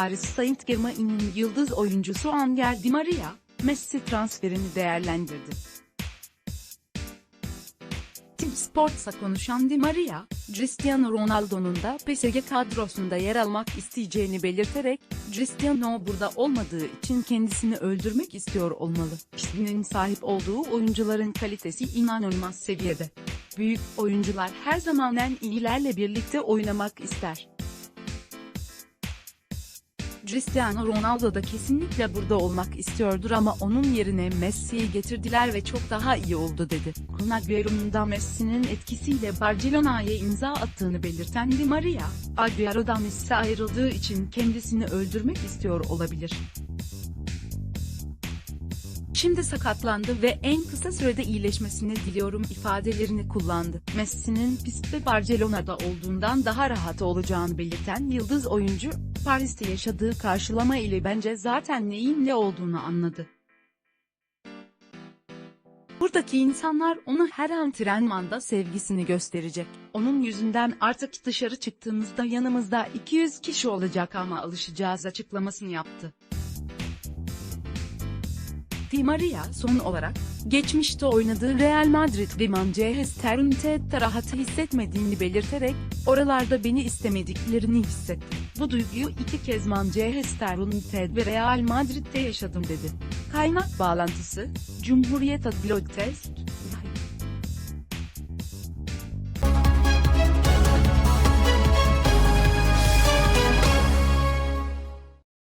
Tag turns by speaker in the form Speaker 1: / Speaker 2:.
Speaker 1: Paris Saint-Germain'in yıldız oyuncusu Angel Di Maria, Messi transferini değerlendirdi. Team Sports'a konuşan Di Maria, Cristiano Ronaldo'nun da PSG kadrosunda yer almak isteyeceğini belirterek, Cristiano burada olmadığı için kendisini öldürmek istiyor olmalı. İsminin sahip olduğu oyuncuların kalitesi inanılmaz seviyede. Büyük oyuncular her zaman en iyilerle birlikte oynamak ister. Cristiano Ronaldo da kesinlikle burada olmak istiyordur ama onun yerine Messi'yi getirdiler ve çok daha iyi oldu dedi. Kun da Messi'nin etkisiyle Barcelona'ya imza attığını belirten Di Maria, Agüero'dan Messi ayrıldığı için kendisini öldürmek istiyor olabilir. Şimdi sakatlandı ve en kısa sürede iyileşmesini diliyorum ifadelerini kullandı. Messi'nin pistte Barcelona'da olduğundan daha rahat olacağını belirten yıldız oyuncu, Paris'te yaşadığı karşılama ile bence zaten neyin ne olduğunu anladı. Buradaki insanlar ona her antrenmanda sevgisini gösterecek. Onun yüzünden artık dışarı çıktığımızda yanımızda 200 kişi olacak ama alışacağız açıklamasını yaptı. Di Maria son olarak, geçmişte oynadığı Real Madrid ve Manchester United'de rahat hissetmediğini belirterek, oralarda beni istemediklerini hissettim. Bu duyguyu iki kez Manchester United ve Real Madrid'de yaşadım dedi. Kaynak bağlantısı, Cumhuriyet Adliyesi